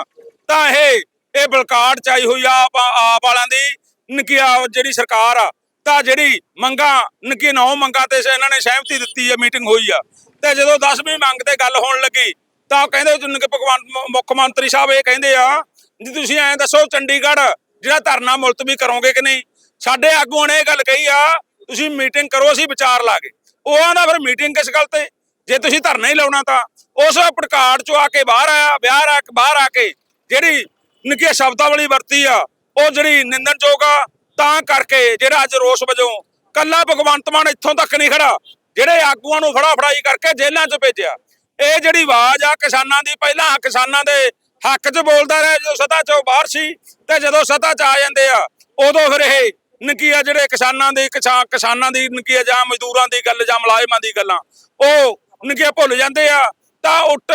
ਤਾਂ ਇਹ ਇਹ ਬਲਕਾਰਡ ਚਾਈ ਹੋਈ ਆ, ਆਪ ਵਾਲਿਆਂ ਦੀ ਨਕੀਆ ਜਿਹੜੀ ਸਰਕਾਰ ਆ, ਤਾਂ ਜਿਹੜੀ ਮੰਗਾਂ, ਨਕੀ ਨੌ ਮੰਗਾਂ ਤੇ ਇਹਨਾਂ ਨੇ ਸਹਿਮਤੀ ਦਿੱਤੀ ਹੈ ਮੀਟਿੰਗ ਹੋਈ ਆ। ਤੇ ਜਦੋਂ 10ਵੀਂ ਮੰਗ ਤੇ ਗੱਲ ਹੋਣ ਲੱਗੀ, ਤਾਂ ਕਹਿੰਦੇ ਕਿ ਭਗਵੰਤ ਮੁੱਖ ਮੰਤਰੀ ਸਾਹਿਬ ਇਹ ਕਹਿੰਦੇ ਆ ਜੀ ਤੁਸੀਂ ਐਂ ਦੱਸੋ ਚੰਡੀਗੜ੍ਹ ਜਿਹੜਾ ਧਰਨਾ ਮੁਲਤਵੀ ਕਰੋਗੇ ਕਿ ਨਹੀਂ? ਸਾਡੇ ਆਗੂਆਂ ਨੇ ਇਹ ਗੱਲ ਕਹੀ ਆ, ਤੁਸੀਂ ਮੀਟਿੰਗ ਕਰੋ, ਅਸੀਂ ਵਿਚਾਰ ਲਾਗੇ। ਉਹ ਆਂਦਾ ਫਿਰ ਮੀਟਿੰਗ ਕਿਸ ਗੱਲ ਤੇ? ਜੇ ਤੁਸੀਂ ਧਰਨਾ ਹੀ ਲਾਉਣਾ ਤਾਂ। ਉਸ ਪਟਕਾੜ ਚੋਂ ਆ ਕੇ ਬਾਹਰ ਆਇਆ, ਬਾਹਰ ਆ ਬਾਹਰ ਆ ਕੇ ਜਿਹੜੀ ਨਿੱਕੀ ਸ਼ਬਦਾਵਲੀ ਵਰਤੀ ਆ। ਉਹ ਜਿਹੜੀ ਨਿੰਦਨਯੋਗ ਆ, ਤਾਂ ਕਰਕੇ ਜਿਹੜਾ ਅੱਜ ਰੋਸ ਵਜੋਂ ਕੱਲਾ ਭਗਵੰਤ ਮਾਨ ਇੱਥੋਂ ਤੱਕ ਨਹੀਂ ਖੜਾ, ਜਿਹੜੇ ਆਗੂਆਂ ਨੂੰ ਫੜਾ ਫੜਾਈ ਕਰਕੇ ਜੇਲ੍ਹਾਂ 'ਚ ਭੇਜਿਆ। ਇਹ ਜਿਹੜੀ ਆਵਾਜ਼ ਆ, ਕਿਸਾਨਾਂ ਦੀ, ਪਹਿਲਾਂ ਕਿਸਾਨਾਂ ਦੇ ਹੱਕ 'ਚ ਬੋਲਦਾ ਰਿਹਾ, ਜਦੋਂ ਸਤਾ 'ਚੋਂ ਬਾਹਰ ਸੀ, ਤੇ ਜਦੋਂ ਸਤਾ 'ਚ ਆ ਜਾਂਦੇ ਆ, ਉਦੋਂ ਫਿਰ ਇਹ ਨਕੀਆ ਜਿਹੜੇ ਕਿਸਾਨਾਂ ਦੀ ਕਿਸਾ- ਕਿਸਾਨਾਂ ਦੀ ਨਕੀਆ ਜਾਂ ਮਜ਼ਦੂਰਾਂ ਦੀ ਗੱਲ ਜਾਂ ਮੁਲਾਜ਼ਮਾਂ ਦੀ ਗੱਲਾਂ, ਉਹ ਨਕੀਆ ਭੁੱਲ ਜਾਂਦੇ ਆ। ਤਾਂ ਉੱਟ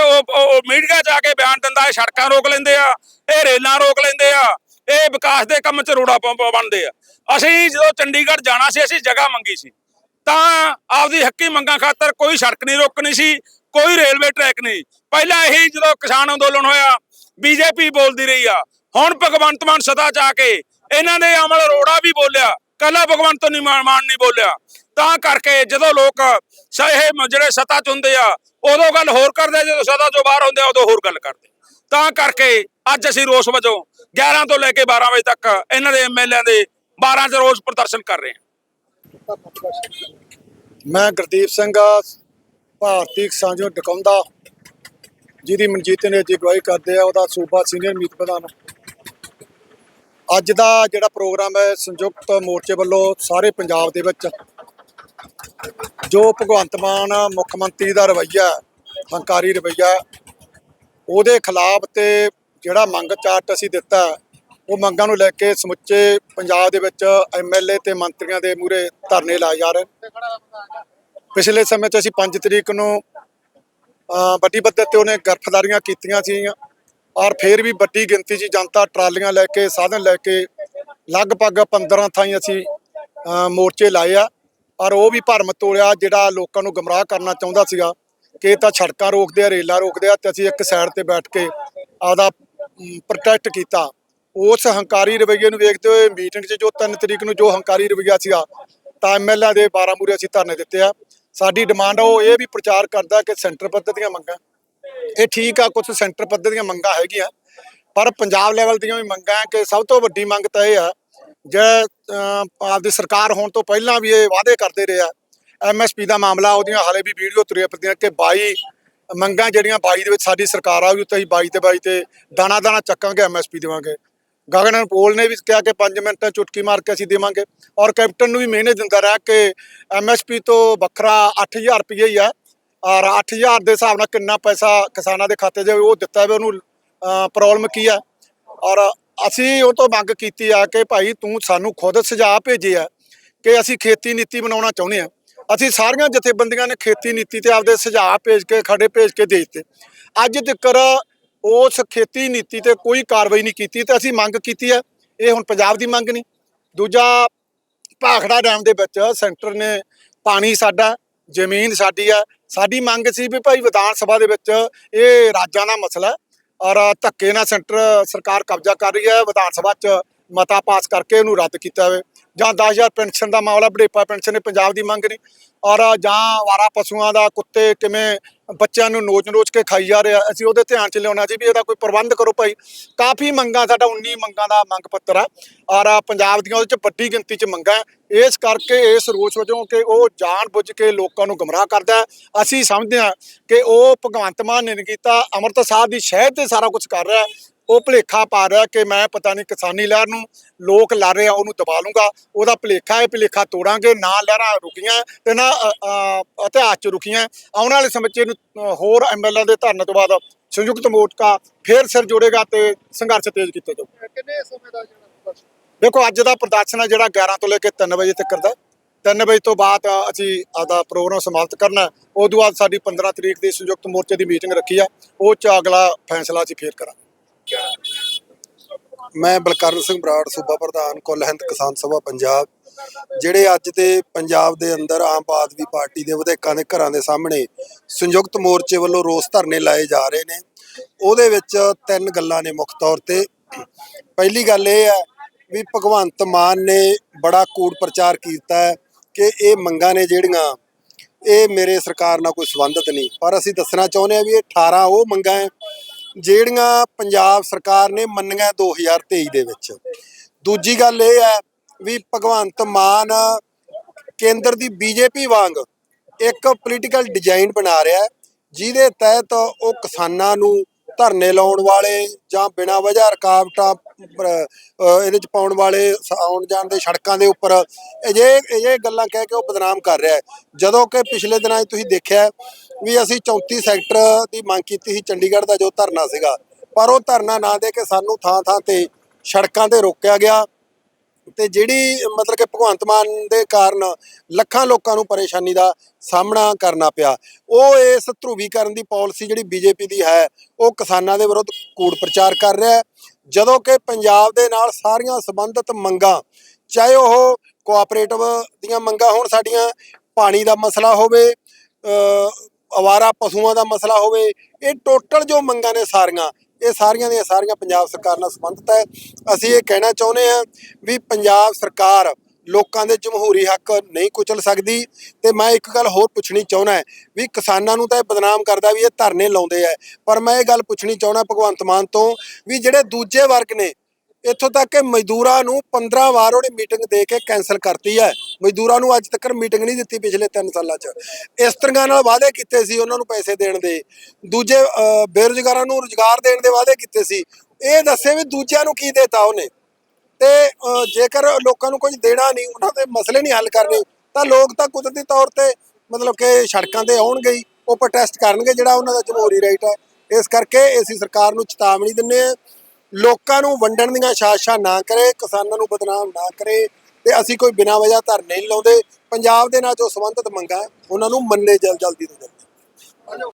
ਮੀਡੀਆ 'ਚ ਆ ਕੇ ਬਿਆਨ ਦਿੰਦਾ ਇਹ ਸੜਕਾਂ ਰੋਕ ਲੈਂਦੇ ਆ, ਇਹ ਰੇਲਾਂ ਰੋਕ ਲੈਂਦੇ ਆ, ਇਹ ਵਿਕਾਸ ਦੇ ਕੰਮ 'ਚ ਰੋੜਾ ਬਣਦੇ ਆ। ਅਸੀਂ ਜਦੋਂ ਚੰਡੀਗੜ੍ਹ ਜਾਣਾ ਸੀ, ਅਸੀਂ ਜਗ੍ਹਾ ਮੰਗੀ ਸੀ। ਤਾਂ ਆਪਦੀ ਹੱਕੀ ਮੰਗਾਂ ਖਾਤਰ ਕੋਈ ਸੜਕ ਨਹੀਂ ਰੋਕਣੀ ਸੀ, ਕੋਈ ਰੇਲਵੇ ਟਰੈਕ ਨਹੀਂ। ਪਹਿਲਾਂ ਇਹੀ ਜਦੋਂ ਕਿਸਾਨ ਅੰਦੋਲਨ ਹੋਇਆ, ਬੀਜੇਪੀ ਬੋਲਦੀ ਰਹੀ ਆ। ਹੁਣ ਭਗਵੰਤ ਮਾਨ ਸਦਾ ਚ ਆ ਕੇ ਇਹਨਾਂ ਨੇ ਅਮਲ ਰੋੜਾ ਵੀ ਬੋਲਿਆ, ਕੱਲਾ ਭਗਵੰਤ ਨਹੀਂ ਮਾਨ ਮਾਨ ਨਹੀਂ ਬੋਲਿਆ। ਤਾਂ ਕਰਕੇ ਜਦੋਂ ਲੋਕ ਸਹੇ ਜਿਹੜੇ ਸਤਾ ਚ ਹੁੰਦੇ ਆ ਉਦੋਂ ਗੱਲ ਹੋਰ ਕਰਦੇ ਜਦੋਂ ਸਤਾ ਚੋਂ ਬਾਹਰ ਹੁੰਦੇ ਉਦੋਂ ਹੋਰ ਗੱਲ ਕਰਦੇ ਤਾਂ ਕਰਕੇ ਅੱਜ ਅਸੀਂ ਰੋਸ ਵਜੋਂ 11 ਤੋਂ ਲੈ ਕੇ 12 ਵਜੇ ਤੱਕ ਇਹਨਾਂ ਦੇ ਐਮਐਲਏ ਦੇ 12 ਚ ਰੋਸ ਪ੍ਰਦਰਸ਼ਨ ਕਰ ਰਹੇ ਹਾਂ। ਮੈਂ ਗੁਰਦੀਪ ਸਿੰਘ ਭਾਰਤੀ ਕਿਸਾਨ ਜੋ ਡਕਾਉਂਦਾ ਜਿਹਦੀ ਮਨਜੀਤ ਨੇ ਜੀ ਅਗਵਾਈ ਕਰਦੇ ਆ, ਉਹਦਾ ਸੂਬਾ ਸੀਨੀਅਰ ਮੀਤ ਪ੍ਰਧਾਨ। ਅੱਜ ਦਾ ਜਿਹੜਾ ਪ੍ਰੋਗਰਾਮ ਹੈ, ਸੰਯੁਕਤ ਮੋਰਚੇ ਵੱਲੋਂ ਸਾਰੇ ਪੰਜਾਬ ਦੇ ਵਿੱਚ ਜੋ ਭਗਵੰਤ ਮਾਨ ਮੁੱਖ ਮੰਤਰੀ ਦਾ ਰਵੱਈਆ, ਹੰਕਾਰੀ ਰਵੱਈਆ, ਉਹਦੇ ਖਿਲਾਫ ਤੇ ਜਿਹੜਾ ਮੰਗ ਚਾਰਟ ਅਸੀਂ ਦਿੱਤਾ, ਉਹ ਮੰਗਾਂ ਨੂੰ ਲੈ ਕੇ ਸਮੁੱਚੇ ਪੰਜਾਬ ਦੇ ਵਿੱਚ ਐਮਐਲਏ ਤੇ ਮੰਤਰੀਆਂ ਦੇ ਮੂਹਰੇ ਧਰਨੇ ਲਾਏ ਜਾ ਰਹੇ ਪਿਛਲੇ ਸਮੇਂ 'ਚ ਅਸੀਂ 5 ਤਰੀਕ ਨੂੰ ਵੱਡੀ ਪੱਧਰ ਤੇ ਉਹਨੇ ਗ੍ਰਿਫਤਾਰੀਆਂ ਕੀਤੀਆਂ ਸੀ ਔਰ ਫਿਰ ਵੀ ਵੱਡੀ ਗਿਣਤੀ 'ਚ ਜਨਤਾ ਟਰਾਲੀਆਂ ਲੈ ਕੇ, ਸਾਧਨ ਲੈ ਕੇ, ਲਗਭਗ 15 ਥਾਈਂ ਅਸੀਂ ਮੋਰਚੇ ਲਾਏ ਆ। ਔਰ ਉਹ ਵੀ ਭਰਮ ਤੋੜਿਆ ਜਿਹੜਾ ਲੋਕਾਂ ਨੂੰ ਗਮਰਾਹ ਕਰਨਾ ਚਾਹੁੰਦਾ ਸੀਗਾ ਕਿ ਇਹ ਤਾਂ ਸੜਕਾਂ ਰੋਕਦੇ ਆ, ਰੇਲਾਂ ਰੋਕਦੇ ਆ ਤੇ ਅਸੀਂ ਇੱਕ ਸਾਈਡ ਤੇ ਬੈਠ ਕੇ ਆਪਦਾ ਪ੍ਰੋਟੈਕਟ ਕੀਤਾ। ਉਸ ਹੰਕਾਰੀ ਰਵੱਈਏ ਨੂੰ ਵੇਖਦੇ ਹੋਏ ਮੀਟਿੰਗ 'ਚ ਜੋ 3 ਤਰੀਕ ਨੂੰ ਜੋ ਹੰਕਾਰੀ ਰਵੱਈਆ ਸੀਗਾ, ਤਾਂ ਐਮਐਲਏ ਦੇ 12 ਮੂਰੇ ਅਸੀਂ ਧਰਨੇ ਦਿੱਤੇ ਆ। ਸਾਡੀ ਡਿਮਾਂਡ ਆ, ਉਹ ਇਹ ਵੀ ਪ੍ਰਚਾਰ ਕਰਦਾ ਕਿ ਸੈਂਟਰ ਪੱਧਰ ਦੀਆਂ ਮੰਗਾਂ, ਇਹ ਠੀਕ ਆ ਕੁਝ ਸੈਂਟਰ ਪੱਧਰ ਦੀਆਂ ਮੰਗਾਂ ਹੈਗੀਆਂ, ਪਰ ਪੰਜਾਬ ਲੈਵਲ ਦੀਆਂ ਵੀ ਮੰਗਾਂ ਕਿ ਸਭ ਤੋਂ ਵੱਡੀ ਮੰਗ ਤਾਂ ਇਹ ਆ, ਜੇ ਆਪਦੀ ਸਰਕਾਰ ਹੋਣ ਤੋਂ ਪਹਿਲਾਂ ਵੀ ਇਹ ਵਾਅਦੇ ਕਰਦੇ ਰਹੇ ਆ। ਐਮਐਸਪੀ ਦਾ ਮਾਮਲਾ, ਉਹਦੀਆਂ ਹਾਲੇ ਵੀ ਵੀਡੀਓ ਤੁਰੀਆਂ ਫਿਰਦੀਆਂ ਕਿ 22 ਮੰਗਾਂ ਜਿਹੜੀਆਂ 22 ਦੇ ਵਿੱਚ ਸਾਡੀ ਸਰਕਾਰ ਆਊਗੀ ਤਾਂ ਅਸੀਂ 22 ਤੇ 22 ਤੇ ਦਾਣਾ ਦਾਣਾ ਚੱਕਾਂਗੇ ਐਮਐਸਪੀ ਦੇਵਾਂਗੇ। ਗਗਨ ਪੋਲ ਨੇ ਵੀ ਕਿਹਾ ਕਿ 5 ਮਿੰਟਾਂ ਚੁਟਕੀ ਮਾਰ ਕੇ ਅਸੀਂ ਦੇਵਾਂਗੇ। ਔਰ ਕੈਪਟਨ ਨੂੰ ਵੀ ਮਿਹਨਤ ਦਿੰਦਾ ਰਿਹਾ ਕਿ ਐਮਐਸਪੀ ਤੋਂ ਵੱਖਰਾ 8000 ਰੁਪਏ ਹੀ ਆ। ਔਰ 8000 ਦੇ ਹਿਸਾਬ ਨਾਲ ਕਿੰਨਾ ਪੈਸਾ ਕਿਸਾਨਾਂ ਦੇ ਖਾਤੇ 'ਚ ਉਹ ਦਿੱਤਾ ਹੋਵੇ ਉਹਨੂੰ ਪ੍ਰੋਬਲਮ ਕੀ ਆ? ਔਰ ਅਸੀਂ ਉਹ ਤੋਂ ਮੰਗ ਕੀਤੀ ਆ ਕਿ ਭਾਈ ਤੂੰ ਸਾਨੂੰ ਖੁਦ ਸੁਝਾਅ ਭੇਜੇ ਆ ਕਿ ਅਸੀਂ ਖੇਤੀ ਨੀਤੀ ਬਣਾਉਣਾ ਚਾਹੁੰਦੇ ਆ। ਅਸੀਂ ਸਾਰੀਆਂ ਜਥੇਬੰਦੀਆਂ ਨੇ ਖੇਤੀ ਨੀਤੀ ਤੇ ਆਪਦੇ ਸੁਝਾਅ ਭੇਜ ਕੇ ਖੜੇ ਭੇਜ ਕੇ ਦੇ ਦਿੱਤੇ। ਅੱਜ ਤੱਕ ਉਸ ਖੇਤੀ ਨੀਤੀ ਤੇ ਕੋਈ ਕਾਰਵਾਈ ਨਹੀਂ ਕੀਤੀ ਤੇ ਅਸੀਂ ਮੰਗ ਕੀਤੀ ਹੈ ਇਹ ਹੁਣ ਪੰਜਾਬ ਦੀ ਮੰਗ ਨਹੀਂ। ਦੂਜਾ, ਭਾਖੜਾ ਡੈਮ ਦੇ ਵਿੱਚ ਸੈਂਟਰ ਨੇ ਪਾਣੀ ਸਾਡਾ, ਜ਼ਮੀਨ ਸਾਡੀ ਆ। ਸਾਡੀ ਮੰਗ ਸੀ ਵੀ ਭਾਈ ਵਿਧਾਨ ਸਭਾ ਦੇ ਵਿੱਚ ਇਹ ਰਾਜਾਂ ਦਾ ਮਸਲਾ ਔਰ ਧੱਕੇ ਨਾਲ ਸੈਂਟਰ ਸਰਕਾਰ ਕਬਜ਼ਾ ਕਰ ਰਹੀ ਹੈ, ਵਿਧਾਨ ਸਭਾ 'ਚ ਮਤਾ ਪਾਸ ਕਰਕੇ ਉਹਨੂੰ ਰੱਦ ਕੀਤਾ ਜਾਵੇ ਜਾਂ 10000 ਪੈਨਸ਼ਨ ਦਾ ਮਾਮਲਾ ਬੜੇਪਾ ਪੈਨਸ਼ਨ ਇਹ ਪੰਜਾਬ ਦੀ ਮੰਗ ਨਹੀਂ। ਔਰ ਜਾਂ ਵਾਰਾ ਪਸ਼ੂਆਂ ਦਾ, ਕੁੱਤੇ ਕਿਵੇਂ ਬੱਚਿਆਂ ਨੂੰ ਨੋਚ-ਨੋਚ ਕੇ ਖਾਈ ਜਾ ਰਿਹਾ। ਅਸੀਂ ਉਹਦੇ ਧਿਆਨ 'ਚ ਲਿਆਉਣਾ ਸੀ ਵੀ ਇਹਦਾ ਕੋਈ ਪ੍ਰਬੰਧ ਕਰੋ ਭਾਈ। ਕਾਫੀ ਮੰਗਾਂ, ਸਾਡਾ 19 ਮੰਗਾਂ ਦਾ ਮੰਗ ਪੱਤਰ ਆ। ਔਰ ਪੰਜਾਬ ਦੀਆਂ ਉਹਦੇ 'ਚ ਵੱਡੀ ਗਿਣਤੀ 'ਚ ਮੰਗਾਂ ਇਸ ਕਰਕੇ ਇਸ ਰੋਸ ਵਜੋਂ ਕਿ ਉਹ ਜਾਣ ਬੁੱਝ ਕੇ ਲੋਕਾਂ ਨੂੰ ਗਮਰਾਹ ਕਰਦਾ ਅਸੀਂ ਸਮਝਦੇ ਹਾਂ ਕਿ ਉਹ ਭਗਵੰਤ ਮਾਨ ਨੇ ਨਹੀਂ ਕੀਤਾ ਅਮਰਤਾ ਸਾਹਿਬ ਦੀ ਸ਼ਹਿਦ ਤੇ ਸਾਰਾ ਕੁਝ ਕਰ ਰਿਹਾ ਉਹ ਭੁਲੇਖਾ ਪਾ ਰਿਹਾ ਕਿ ਮੈਂ ਪਤਾ ਨਹੀਂ ਕਿਸਾਨੀ ਲਹਿਰ ਨੂੰ ਲੋਕ ਲੜ ਰਹੇ ਆ ਉਹਨੂੰ ਦਬਾ ਲੂੰਗਾ। ਉਹਦਾ ਭੁਲੇਖਾ ਹੈ ਭੁਲੇਖਾ ਤੋੜਾਂਗੇ ਨਾ ਲਹਿਰਾਂ ਰੁਕੀਆਂ ਤੇ ਨਾ ਇਤਿਹਾਸ ਚ ਰੁਕੀਆਂ। ਆਉਣ ਵਾਲੇ ਸਮੇਂ ਚ ਹੋਰ ਐਮਐਲਏ ਦੇ ਧਰਨੇ ਤੋਂ ਬਾਅਦ ਸੰਯੁਕਤ ਮੋਰਚਾ ਫੇਰ ਸਿਰ ਜੋੜੇਗਾ ਤੇ ਸੰਘਰਸ਼ ਤੇਜ਼ ਕੀਤਾ ਜਾਊਗਾ ਕਿੰਨੇ ਸਮੇਂ ਦਾ ਜਿਹੜਾ ਦੇਖੋ ਅੱਜ ਦਾ ਪ੍ਰਦਰਸ਼ਨ ਹੈ ਜਿਹੜਾ 11 ਤੋਂ ਲੈ ਕੇ 3 ਵਜੇ ਤੱਕ ਦਾ। 3 ਵਜੇ ਤੋਂ ਬਾਅਦ ਅਸੀਂ ਆਦਾ ਪ੍ਰੋਗਰਾਮ ਸਮਾਪਤ ਕਰਨਾ। ਉਹ ਤੋਂ ਬਾਅਦ ਸਾਡੀ 15 ਤਰੀਕ ਦੀ ਸੰਯੁਕਤ ਮੋਰਚੇ ਦੀ ਮੀਟਿੰਗ ਰੱਖੀ ਆ ਉਹ ਚ ਅਗਲਾ ਫੈਸਲਾ ਅਸੀਂ ਫੇਰ ਕਰਾਂਗੇ। ਮੈਂ ਬਲਕਰਨ ਸਿੰਘ ਬਰਾੜ, ਸੂਬਾ ਪ੍ਰਧਾਨ, ਕੁੱਲ ਹਿੰਦ ਕਿਸਾਨ ਸਭਾ, ਪੰਜਾਬ। ਜਿਹੜੇ ਅੱਜ ਦੇ ਪੰਜਾਬ ਦੇ ਅੰਦਰ ਆਮ ਆਦਮੀ ਪਾਰਟੀ ਦੇ ਵਿਧਾਇਕਾਂ ਦੇ ਘਰਾਂ ਦੇ ਸਾਹਮਣੇ ਸੰਯੁਕਤ ਮੋਰਚੇ ਵੱਲੋਂ ਰੋਸ ਧਰਨੇ ਲਾਏ ਜਾ ਰਹੇ ਨੇ, ਉਹਦੇ ਵਿੱਚ ਤਿੰਨ ਗੱਲਾਂ ਨੇ ਮੁੱਖ ਤੌਰ ਤੇ। ਪਹਿਲੀ ਗੱਲ ਇਹ ਹੈ ਵੀ ਭਗਵੰਤ ਮਾਨ ਨੇ ਬੜਾ ਕੂੜ ਪ੍ਰਚਾਰ ਕੀਤਾ ਹੈ ਕਿ ਇਹ ਮੰਗਾਂ ਨੇ ਜਿਹੜੀਆਂ, ਇਹ ਮੇਰੇ ਸਰਕਾਰ ਨਾਲ ਕੋਈ ਸੰਬੰਧਿਤ ਨਹੀਂ। ਪਰ ਅਸੀਂ ਦੱਸਣਾ ਚਾਹੁੰਦੇ ਹਾਂ ਵੀ ਇਹ 18 ਉਹ ਮੰਗਾਂ ਹੈ ਜਿਹੜੀਆਂ ਪੰਜਾਬ ਸਰਕਾਰ ਨੇ ਮੰਨੀਆਂ 2023 ਦੇ ਵਿੱਚ। ਦੂਜੀ ਗੱਲ ਇਹ ਹੈ ਵੀ ਭਗਵੰਤ ਮਾਨ ਕੇਂਦਰ ਦੀ ਬੀਜੇਪੀ ਵਾਂਗ ਇੱਕ ਪੋਲੀਟੀਕਲ ਡਿਜ਼ਾਈਨ ਬਣਾ ਰਿਹਾ ਹੈ, ਜਿਹਦੇ ਤਹਿਤ ਉਹ ਕਿਸਾਨਾਂ ਨੂੰ ਧਰਨੇ ਲਾਉਣ ਵਾਲੇ ਜਾਂ ਬਿਨਾਂ ਵਜ੍ਹਾ ਰੁਕਾਵਟਾਂ ਇਹਦੇ ਚ ਪਾਉਣ ਵਾਲੇ ਆਉਣ ਜਾਣ ਦੇ ਸੜਕਾਂ ਦੇ ਉੱਪਰ ਅਜੇ ਇਹ ਗੱਲਾਂ ਕਹਿ ਕੇ ਉਹ ਬਦਨਾਮ ਕਰ ਰਿਹਾ ਹੈ। ਜਦੋਂ ਕਿ ਪਿਛਲੇ ਦਿਨਾਂ 'ਚ ਤੁਸੀਂ ਦੇਖਿਆ ਵੀ ਅਸੀਂ 34 ਸੈਕਟਰ ਦੀ ਮੰਗ ਕੀਤੀ ਸੀ, ਚੰਡੀਗੜ੍ਹ ਦਾ ਜੋ ਧਰਨਾ ਸੀਗਾ। ਪਰ ਉਹ ਧਰਨਾ ਨਾ ਦੇ ਕੇ ਸਾਨੂੰ ਥਾਂ ਥਾਂ ਤੇ ਸੜਕਾਂ ਤੇ ਰੋਕਿਆ ਗਿਆ। ਤੇ ਜਿਹੜੀ ਮਤਲਬ ਕਿ ਭਗਵੰਤ ਮਾਨ ਦੇ ਕਾਰਨ ਲੱਖਾਂ ਲੋਕਾਂ ਨੂੰ ਪਰੇਸ਼ਾਨੀ ਦਾ ਸਾਹਮਣਾ ਕਰਨਾ ਪਿਆ। ਉਹ ਇਸ ਧਰੂਵੀਕਰਨ ਦੀ ਪਾਲਿਸੀ ਜਿਹੜੀ ਬੀਜੇਪੀ ਦੀ ਹੈ, ਉਹ ਕਿਸਾਨਾਂ ਦੇ ਵਿਰੁੱਧ ਕੂੜ ਪ੍ਰਚਾਰ ਕਰ ਰਿਹਾ ਹੈ। ਜਦੋਂ ਕਿ ਪੰਜਾਬ ਦੇ ਨਾਲ ਸਾਰੀਆਂ ਸੰਬੰਧਿਤ ਮੰਗਾਂ, ਚਾਹੇ ਉਹ ਕੋਆਪਰੇਟਿਵ ਦੀਆਂ ਮੰਗਾਂ ਹੋਣ ਸਾਡੀਆਂ, ਪਾਣੀ ਦਾ ਮਸਲਾ ਹੋਵੇ ਅਵਾਰਾ ਪਸ਼ੂਆਂ ਦਾ ਮਸਲਾ ਹੋਵੇ, ਇਹ ਟੋਟਲ ਜੋ ਮੰਗਾਂ ਨੇ ਸਾਰੀਆਂ, ਇਹ ਸਾਰੀਆਂ ਦੀਆਂ ਸਾਰੀਆਂ ਪੰਜਾਬ ਸਰਕਾਰ ਨਾਲ ਸੰਬੰਧਿਤ ਹੈ। ਅਸੀਂ ਇਹ ਕਹਿਣਾ ਚਾਹੁੰਦੇ ਹਾਂ ਵੀ ਪੰਜਾਬ ਸਰਕਾਰ ਲੋਕਾਂ ਦੇ ਜਮਹੂਰੀ ਹੱਕ ਨਹੀਂ ਕੁਚਲ ਸਕਦੀ ਤੇ ਮੈਂ ਇੱਕ ਗੱਲ ਹੋਰ ਪੁੱਛਣੀ ਚਾਹੁੰਦਾ ਵੀ ਕਿਸਾਨਾਂ ਨੂੰ ਤਾਂ ਇਹ ਬਦਨਾਮ ਕਰਦਾ ਵੀ ਇਹ ਧਰਨੇ ਲਾਉਂਦੇ ਆ। ਪਰ ਮੈਂ ਇਹ ਗੱਲ ਪੁੱਛਣੀ ਚਾਹੁੰਦਾ ਭਗਵੰਤ ਮਾਨ ਤੋਂ ਵੀ ਜਿਹੜੇ ਦੂਜੇ ਵਰਗ ਨੇ ਇੱਥੋਂ ਤੱਕ ਕਿ ਮਜ਼ਦੂਰਾਂ ਨੂੰ 15 ਵਾਰ ਉਹਨੇ ਮੀਟਿੰਗ ਦੇ ਕੇ ਕੈਨਸਲ ਕਰਤੀ ਹੈ। ਮਜ਼ਦੂਰਾਂ ਨੂੰ ਅੱਜ ਤੱਕ ਮੀਟਿੰਗ ਨਹੀਂ ਦਿੱਤੀ ਪਿਛਲੇ 3 ਸਾਲਾਂ 'ਚ। ਇਸ ਤਰ੍ਹਾਂ ਨਾਲ ਵਾਅਦੇ ਕੀਤੇ ਸੀ ਉਹਨਾਂ ਨੂੰ ਪੈਸੇ ਦੇਣ ਦੇ। ਦੂਜੇ ਅਹ, ਬੇਰੁਜ਼ਗਾਰਾਂ ਨੂੰ ਰੁਜ਼ਗਾਰ ਦੇਣ ਦੇ ਵਾਅਦੇ ਕੀਤੇ ਸੀ। ਇਹ ਦੱਸੇ ਵੀ ਦੂਜਿਆਂ ਨੂੰ ਕੀ ਦੇਤਾ ਉਹਨੇ। ਤੇ ਜੇਕਰ ਲੋਕਾਂ ਨੂੰ ਕੁਝ ਦੇਣਾ ਨਹੀਂ ਉਹਨਾਂ ਦੇ ਮਸਲੇ ਨਹੀਂ ਹੱਲ ਕਰਨੇ ਤਾਂ ਲੋਕ ਤਾਂ ਕੁਦਰਤੀ ਤੌਰ ਤੇ ਮਤਲਬ ਕਿ ਸੜਕਾਂ ਤੇ ਆਉਣਗੇ ਹੀ। ਉਹ ਪ੍ਰੋਟੈਸਟ ਕਰਨਗੇ ਜਿਹੜਾ ਉਹਨਾਂ ਦਾ ਜਮਹੂਰੀ ਰਾਈਟ ਹੈ। ਇਸ ਕਰਕੇ ਅਸੀਂ ਸਰਕਾਰ ਨੂੰ ਚੇਤਾਵਨੀ ਦਿੰਨੇ ਆ ਲੋਕਾਂ ਨੂੰ ਵੰਡਣ ਦੀਆਂ ਸਾਜ਼ਿਸ਼ਾਂ ਨਾ ਕਰੇ, ਕਿਸਾਨਾਂ ਨੂੰ ਬਦਨਾਮ ਨਾ ਕਰੇ ਤੇ ਅਸੀਂ ਕੋਈ ਬਿਨਾਂ ਵਜ੍ਹਾ ਧਰਨੇ ਨਹੀਂ ਲਾਉਂਦੇ। ਪੰਜਾਬ ਦੇ ਨਾਲ ਜੋ ਸੰਬੰਧਿਤ ਮੰਗਾਂ, ਉਹਨਾਂ ਨੂੰ ਮੰਨੇ ਜਲ ਜਲਦੀ ਤੋਂ ਜਲਦੀ।